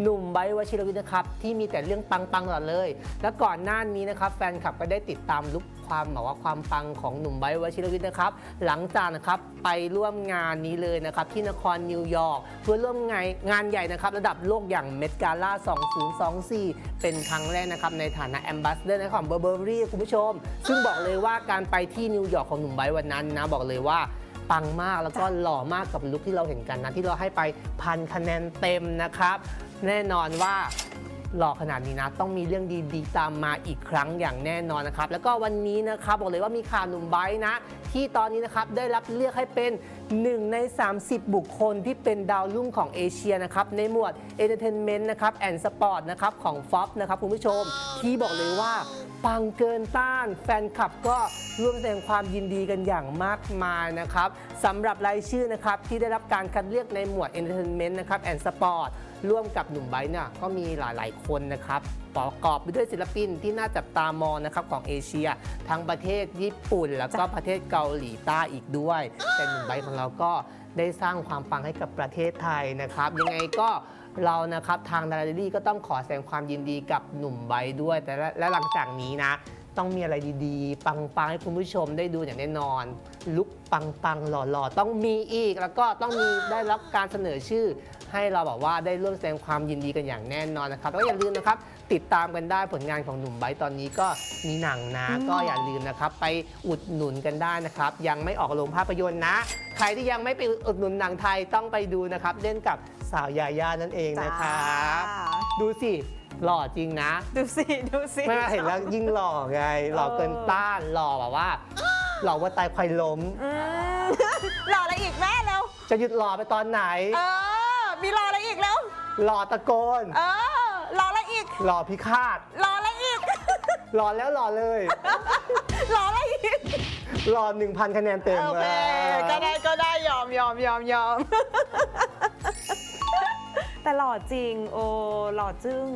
หนุ่มไบวชิรวิทย์นะครับที่มีแต่เรื่องปังๆตลอดเลย แล้วก่อนหน้านี้นะครับแฟนคลับก็ได้ติดตามลุกความแบบว่าความปังของหนุ่มไบวชิรวิทย์นะครับ หลังจากนะครับไปร่วมงานนี้เลยนะครับที่นครนิวยอร์กเพื่อร่วมงานงานใหญ่นะครับระดับโลกอย่างเมดกาล่า 2024 เป็นครั้งแรกนะครับในฐานะแอมบาสเดอร์ของเบอร์เบอรี่คุณผู้ชม ซึ่งบอกเลยว่าการไปที่นิวยอร์กของหนุ่มไบวันนั้นนะบอกเลยว่า ปังมากแล้วก็หล่อมากกับลุคที่เราเห็นกันนะที่เราให้ไปพันคะแนนเต็มนะครับ แน่นอนว่า หล่อขนาดนี้นะ ต้องมีเรื่องดีๆ ตามมาอีกครั้งอย่างแน่นอนนะครับ แล้วก็วันนี้นะครับบอกเลยว่ามีข่าวหนุ่มไบร์ทนะ ที่ตอนนี้นะครับได้รับเลือกให้เป็น 1 ใน 30 บุคคลที่เป็นดาวรุ่งของเอเชียนะครับ ในหมวด Entertainment นะครับแอนด์สปอร์ตนะครับของฟอปนะครับคุณผู้ชมที่บอกเลยว่าปังเกินต้าน แฟนคลับก็ร่วมแสดงความยินดีกันอย่างมากมายนะครับสำหรับรายชื่อนะครับที่ได้รับการคัดเลือกในหมวด Entertainment นะครับแอนด์สปอร์ต ร่วมกับหนุ่มไบร์เนี่ยก็มีหลาย ๆ คนนะครับประกอบไปด้วยศิลปินที่น่าจับตามองนะครับของเอเชีย ทั้งประเทศญี่ปุ่น แล้วก็ประเทศเกาหลีใต้อีกด้วย แต่หนุ่มไบร์ของเราก็ได้สร้างความปังให้กับประเทศไทยนะครับ ยังไงก็เรานะครับทางดาราดีก็ต้องขอแสดงความยินดีกับหนุ่มไบร์ด้วย แต่และหลังจากนี้นะต้องมีอะไรดีๆ ปังๆ ให้คุณผู้ชมได้ดูอย่างแน่นอน ลุกปังๆ หล่อๆ ต้องมีอีก แล้วก็ต้องมีได้รับการเสนอชื่อ ให้เราแบบว่าได้ร่วมแสดงความยินดีกันอย่างแน่นอนนะครับแล้วก็อย่าลืมนะครับติดตามกันได้ผลงานของหนุ่มไบร์ทตอนนี้ก็มีหนังนะก็อย่าลืมนะครับไปอุดหนุนกันได้นะครับยังไม่ออกโรงภาพยนตร์นะ ใครที่ยังไม่ไปอุดหนุนหนังไทยต้องไปดูนะครับเล่นกับสาวยาย่านั่นเองนะครับจ้า ดูสิหล่อจริงนะ ดูสิ ดูสิ ไม่เห็นแล้วยิ่งหล่อไง หล่อเกินต้านหล่อแบบว่า หล่อว่าตายควายล้ม อืมรออะไรอีกแม่เร็วจะหยุดหล่อไปตอนไหน เออ มีรออะไรอีกแล้ว หล่อตะโกน เออ รออะไรอีก หล่อพิฆาต รออะไรอีก หล่อแล้วหล่อเลย รออะไรอีก หล่อ1,000 คะแนนเต็มโอเค ก็ได้ก็ได้ยอมยอมยอมยอม แต่หล่อจริง โอ้หล่อจึ้ง